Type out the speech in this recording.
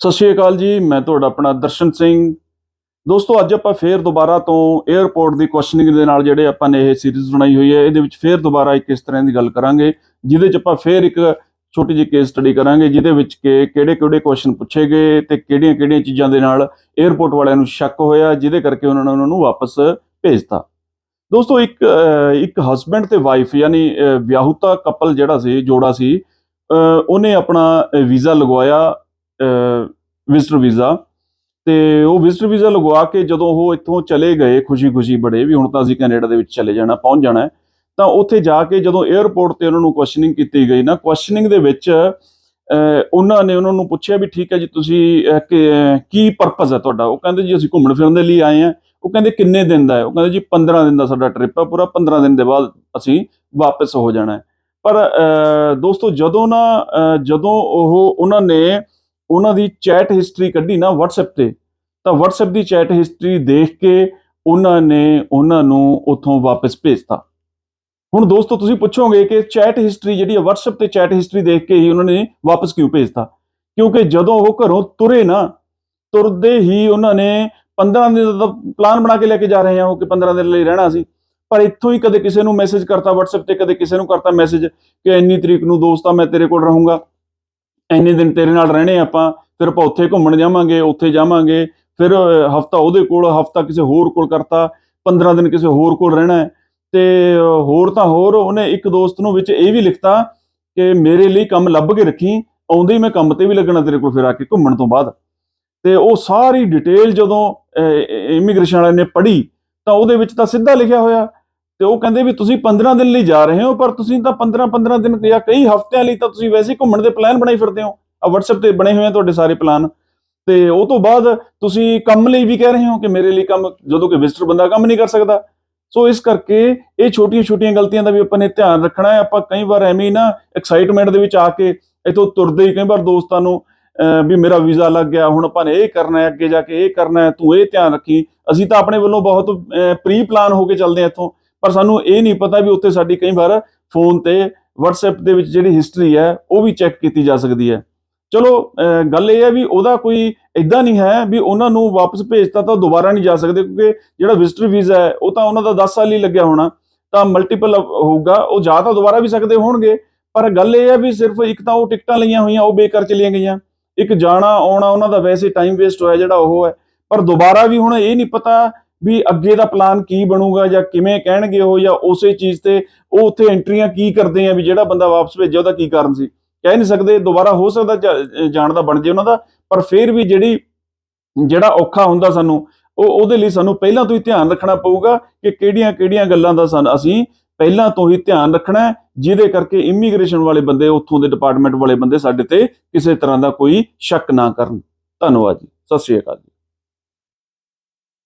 ਸਤਿ ਸ਼੍ਰੀ ਅਕਾਲ ਜੀ ਮੈਂ ਤੁਹਾਡਾ ਆਪਣਾ ਦਰਸ਼ਨ ਸਿੰਘ। ਦੋਸਤੋ ਅੱਜ ਆਪਾਂ ਫੇਰ ਦੁਬਾਰਾ ਤੋਂ 에ਅਰਪੋਰਟ ਦੀ ਕੁਐਸਚਨਿੰਗ ਦੇ ਨਾਲ ਜਿਹੜੇ ਆਪਾਂ ਨੇ ਇਹ ਸੀਰੀਜ਼ ਬਣਾਈ ਹੋਈ ਹੈ ਇਹਦੇ ਵਿੱਚ ਫੇਰ ਦੁਬਾਰਾ ਇੱਕ ਇਸ ਤਰ੍ਹਾਂ ਦੀ ਗੱਲ ਕਰਾਂਗੇ ਜਿਹਦੇ ਚ ਆਪਾਂ ਫੇਰ ਇੱਕ ਛੋਟੀ ਜਿਹੀ ਕੇਸ ਸਟੱਡੀ ਕਰਾਂਗੇ ਜਿਹਦੇ ਵਿੱਚ ਕਿ ਕਿਹੜੇ ਕਿਹੜੇ ਕੁਐਸਚਨ ਪੁੱਛੇ ਗਏ ਤੇ ਕਿਹੜੀਆਂ ਕਿਹੜੀਆਂ ਚੀਜ਼ਾਂ ਦੇ ਨਾਲ 에ਅਰਪੋਰਟ ਵਾਲਿਆਂ ਨੂੰ ਸ਼ੱਕ ਹੋਇਆ ਜਿਹਦੇ ਕਰਕੇ ਉਹਨਾਂ ਨੇ ਉਹਨਾਂ ਨੂੰ ਵਾਪਸ ਭੇਜਤਾ। ਦੋਸਤੋ ਇੱਕ ਇੱਕ ਹਸਬੈਂਡ ਤੇ ਵਾਈਫ ਯਾਨੀ ਅਹ, ਵਿਆਹੁਤਾ ਕਪਲ ਜਿਹੜਾ ਸੀ ਜੋੜਾ ਸੀ ਉਹਨੇ ਆਪਣਾ ਵੀਜ਼ਾ ਲਗਵਾਇਆ। ਵਿਜ਼ਟਰ ਵੀਜ਼ਾ ਤੇ ਉਹ ਵਿਜ਼ਟਰ ਵੀਜ਼ਾ ਲਗਵਾ ਕੇ ਜਦੋਂ ਉਹ ਇੱਥੋਂ ਚਲੇ ਗਏ ਖੁਸ਼ੀ-ਖੁਸ਼ੀ ਬੜੇ ਵੀ ਹੁਣ ਤਾਂ ਅਸੀਂ ਕੈਨੇਡਾ ਦੇ ਵਿੱਚ ਚਲੇ ਜਾਣਾ, ਪਹੁੰਚ ਜਾਣਾ ਤਾਂ ਉੱਥੇ ਜਾ ਕੇ ਜਦੋਂ 에ਅਰਪੋਰਟ ਤੇ ਉਹਨਾਂ ਨੂੰ ਕੁਐਸਚਨਿੰਗ ਕੀਤੀ ਗਈ ਨਾ ਕੁਐਸਚਨਿੰਗ ਦੇ ਵਿੱਚ ਉਹਨਾਂ ਨੇ ਉਹਨਾਂ ਨੂੰ ਪੁੱਛਿਆ ਵੀ ਠੀਕ ਹੈ ਜੀ ਤੁਸੀਂ ਕੀ ਪਰਪਸ ਹੈ ਤੁਹਾਡਾ? ਉਹ ਕਹਿੰਦੇ ਜੀ ਅਸੀਂ ਘੁੰਮਣ ਫਿਰਨ ਦੇ ਲਈ ਆਏ ਹਾਂ। ਉਹ ਕਹਿੰਦੇ ਕਿੰਨੇ ਦਿਨ ਦਾ ਹੈ? ਉਹ ਕਹਿੰਦੇ ਜੀ 15 ਦਿਨ ਦਾ ਸਾਡਾ ਟ੍ਰਿਪ ਹੈ, ਪੂਰਾ 15 ਦਿਨ ਦੇ ਬਾਅਦ ਅਸੀਂ ਵਾਪਸ ਹੋ ਜਾਣਾ ਹੈ। ਪਰ ਦੋਸਤੋ ਜਦੋਂ ਨਾ ਜਦੋਂ ਉਹ, ਉਹਨਾਂ ਨੇ ਉਹਨਾਂ ਦੀ ਚੈਟ ਹਿਸਟਰੀ ਕੱਢੀ ਨਾ WhatsApp ਤੇ, ਤਾਂ WhatsApp ਦੀ ਚੈਟ ਹਿਸਟਰੀ ਦੇਖ ਕੇ ਉਹਨਾਂ ਨੇ ਉਹਨਾਂ ਨੂੰ ਉੱਥੋਂ ਵਾਪਸ ਭੇਜਤਾ। ਹੁਣ ਦੋਸਤੋ, ਤੁਸੀਂ ਪੁੱਛੋਗੇ ਕਿ ਚੈਟ ਹਿਸਟਰੀ ਜਿਹੜੀ ਹੈ WhatsApp ਤੇ ਚੈਟ ਹਿਸਟਰੀ ਦੇਖ ਕੇ ਹੀ ਉਹਨਾਂ ਨੇ ਵਾਪਸ ਕਿਉਂ ਭੇਜਤਾ? ਕਿਉਂਕਿ ਜਦੋਂ ਉਹ ਘਰੋਂ ਤੁਰੇ ਨਾ, ਤੁਰਦੇ ਹੀ ਉਹਨਾਂ ਨੇ 15 ਦਿਨ ਦਾ ਪਲਾਨ ਬਣਾ ਕੇ ਲੈ ਕੇ ਜਾ ਰਹੇ ਆ ਉਹ ਕਿ 15 ਦਿਨ ਲਈ ਰਹਿਣਾ ਸੀ। ਪਰ ਇੱਥੋਂ ਹੀ ਕਦੇ ਕਿਸੇ ਨੂੰ ਮੈਸੇਜ ਕਰਤਾ WhatsApp ਤੇ, ਕਦੇ ਕਿਸੇ ਨੂੰ ਕਰਤਾ ਮੈਸੇਜ ਕਿ ਇੰਨੀ ਤਰੀਕ ਨੂੰ ਦੋਸਤਾ ਮੈਂ ਤੇਰੇ ਕੋਲ ਰਹੂੰਗਾ। ਇੰਨੇ ਦਿਨ ਤੇਰੇ ਨਾਲ ਰਹਿਣੇ ਆਪਾਂ, ਫਿਰ ਆਪਾਂ ਉੱਥੇ ਘੁੰਮਣ ਜਾਵਾਂਗੇ, ਉੱਥੇ ਜਾਵਾਂਗੇ, ਫਿਰ ਹਫਤਾ ਉਹਦੇ ਕੋਲ, ਹਫਤਾ ਕਿਸੇ ਹੋਰ ਕੋਲ ਕਰਤਾ 15 ਦਿਨ ਕਿਸੇ ਹੋਰ ਕੋਲ ਰਹਿਣਾ ਹੈ। ਤੇ ਹੋਰ ਤਾਂ ਹੋਰ, ਉਹਨੇ ਇੱਕ ਦੋਸਤ ਨੂੰ ਵਿੱਚ ਇਹ ਵੀ ਲਿਖਤਾ ਕਿ ਮੇਰੇ ਲਈ ਕੰਮ ਲੱਭ ਕੇ ਰੱਖੀ, ਆਉਂਦੇ ਹੀ ਮੈਂ ਕੰਮ ਤੇ ਵੀ ਲੱਗਣਾ ਤੇਰੇ ਕੋਲ ਫਿਰ ਆ ਕੇ ਘੁੰਮਣ ਤੋਂ ਬਾਅਦ। ਤੇ ਉਹ ਸਾਰੀ ਡਿਟੇਲ ਜਦੋਂ ਇਮੀਗ੍ਰੇਸ਼ਨ ਵਾਲਿਆਂ ਨੇ ਪੜ੍ਹੀ, ਤਾਂ ਉਹਦੇ ਵਿੱਚ ਤਾਂ ਸਿੱਧਾ ਲਿਖਿਆ ਹੋਇਆ ਤੇ ਉਹ ਕਹਿੰਦੇ ਵੀ ਤੁਸੀਂ 15 ਦਿਨ ਲਈ ਜਾ ਰਹੇ ਹੋ, ਪਰ ਤੁਸੀਂ ਤਾਂ 15 15 ਦਿਨ ਜਾਂ ਕਈ ਹਫ਼ਤਿਆਂ ਲਈ ਤਾਂ ਤੁਸੀਂ ਵੈਸੇ ਘੁੰਮਣ ਦੇ ਪਲਾਨ ਬਣਾਈ ਫਿਰਦੇ ਹੋ। ਆ WhatsApp ਤੇ ਬਣੇ ਹੋਏ ਆ ਤੁਹਾਡੇ ਸਾਰੇ ਪਲਾਨ ਤੇ ਉਹ ਤੋਂ ਬਾਅਦ ਤੁਸੀਂ ਕੰਮ ਲਈ ਵੀ ਕਹਿ ਰਹੇ ਹੋ ਕਿ ਮੇਰੇ ਲਈ ਕੰਮ, ਜਦੋਂ ਕਿ ਵਿਜ਼ਟਰ ਬੰਦਾ ਕੰਮ ਨਹੀਂ ਕਰ ਸਕਦਾ। ਸੋ ਇਸ ਕਰਕੇ ਇਹ ਛੋਟੀਆਂ ਛੋਟੀਆਂ ਗਲਤੀਆਂ ਦਾ ਵੀ ਆਪਾਂ ਨੇ ਧਿਆਨ ਰੱਖਣਾ ਹੈ। ਆਪਾਂ ਕਈ ਵਾਰ ਐਵੇਂ ਹੀ ਨਾ ਐਕਸਾਈਟਮੈਂਟ ਦੇ ਵਿੱਚ ਆ ਕੇ ਇਥੋਂ ਤੁਰਦੇ ਹੀ ਕਈ ਵਾਰ ਦੋਸਤਾਂ ਨੂੰ ਵੀ ਮੇਰਾ ਵੀਜ਼ਾ ਲੱਗ ਗਿਆ, ਹੁਣ ਆਪਾਂ ਨੇ ਇਹ ਕਰਨਾ ਹੈ, ਅੱਗੇ ਜਾ ਕੇ ਇਹ ਕਰਨਾ ਹੈ, ਤੂੰ ਇਹ ਧਿਆਨ ਰੱਖੀ। ਅਸੀਂ ਤਾਂ ਆਪਣੇ ਵੱਲੋਂ ਬਹੁਤ ਪ੍ਰੀ ਪਲਾਨ ਹੋ ਕੇ ਚੱਲਦੇ ਹਾਂ ਇੱਥੋਂ। ਪਰ ਸਾਨੂੰ ਇਹ ਨਹੀਂ ਪਤਾ ਵੀ ਉੱਥੇ ਸਾਡੀ ਕਈ ਵਾਰ ਫੋਨ ਤੇ WhatsApp ਦੇ ਵਿੱਚ ਜਿਹੜੀ ਹਿਸਟਰੀ ਹੈ, ਉਹ ਵੀ ਚੈੱਕ ਕੀਤੀ ਜਾ ਸਕਦੀ ਹੈ। ਚਲੋ ਗੱਲ ਇਹ ਹੈ ਵੀ ਉਹਦਾ ਕੋਈ ਇਦਾਂ ਨਹੀਂ ਹੈ ਵੀ ਉਹਨਾਂ ਨੂੰ ਵਾਪਸ ਭੇਜਤਾ ਤਾਂ ਉਹ ਦੁਬਾਰਾ ਨਹੀਂ ਜਾ ਸਕਦੇ ਕਿਉਂਕਿ ਜਿਹੜਾ ਵਿਜ਼ਟਰ ਵੀਜ਼ਾ ਹੈ, ਉਹ ਤਾਂ ਉਹਨਾਂ ਦਾ 10 ਸਾਲ ਹੀ ਲੱਗਿਆ ਹੋਣਾ, ਤਾਂ ਮਲਟੀਪਲ ਹੋਊਗਾ, ਉਹ ਜਾ ਤਾਂ ਦੁਬਾਰਾ ਵੀ ਸਕਦੇ ਹੋਣਗੇ। ਪਰ ਗੱਲ ਇਹ ਹੈ ਵੀ ਸਿਰਫ ਇੱਕ ਤਾਂ ਉਹ ਟਿਕਟਾਂ ਲਈਆਂ ਹੋਈਆਂ, ਉਹ ਬੇਕਾਰ ਚਲੀਆਂ ਗਈਆਂ। ਇੱਕ ਜਾਣਾ, ਆਉਣਾ, ਉਹਨਾਂ ਦਾ ਵੈਸੇ ਟਾਈਮ ਵੇਸਟ ਹੋਇਆ ਜਿਹੜਾ ਉਹ ਹੈ। ਪਰ ਦੁਬਾਰਾ ਵੀ ਹੁਣ ਇਹ ਨਹੀਂ ਪਤਾ ਵੀ ਅੱਗੇ ਦਾ ਪਲਾਨ ਕੀ ਬਣੂਗਾ ਜਾਂ ਕਿਵੇਂ ਕਹਿਣਗੇ ਉਹ ਜਾਂ ਉਸੇ ਚੀਜ਼ ਤੇ ਉਹ ਉੱਥੇ ਐਂਟਰੀਆਂ ਕੀ ਕਰਦੇ ਆ ਵੀ ਜਿਹੜਾ ਬੰਦਾ ਵਾਪਸ ਭੇਜਿਆ ਉਹਦਾ ਕੀ ਕਾਰਨ ਸੀ? ਕਹਿ ਨਹੀਂ ਸਕਦੇ, ਦੁਬਾਰਾ ਹੋ ਸਕਦਾ ਜਾਣ ਦਾ ਬਣ ਜੇ ਉਹਨਾਂ ਦਾ, ਪਰ ਫਿਰ ਵੀ ਜਿਹੜੀ, ਜਿਹੜਾ ਔਖਾ ਹੁੰਦਾ ਸਾਨੂੰ, ਉਹ ਉਹਦੇ ਲਈ ਸਾਨੂੰ ਪਹਿਲਾਂ ਤੋਂ ਹੀ ਧਿਆਨ ਰੱਖਣਾ ਪਊਗਾ ਕਿ ਕਿਹੜੀਆਂ ਕਿਹੜੀਆਂ ਗੱਲਾਂ ਦਾ ਸਾਨੂੰ ਅਸੀਂ ਪਹਿਲਾਂ ਤੋਂ ਹੀ ਧਿਆਨ ਰੱਖਣਾ ਜਿਹਦੇ ਕਰਕੇ ਇਮੀਗ੍ਰੇਸ਼ਨ ਵਾਲੇ ਬੰਦੇ, ਉੱਥੋਂ ਦੇ ਡਿਪਾਰਟਮੈਂਟ ਵਾਲੇ ਬੰਦੇ ਸਾਡੇ ਤੇ ਕਿਸੇ ਤਰ੍ਹਾਂ ਦਾ ਕੋਈ ਸ਼ੱਕ ਨਾ ਕਰਨ। ਧੰਨਵਾਦ ਜੀ। ਸਤਿ ਸ਼੍ਰੀ ਅਕਾਲ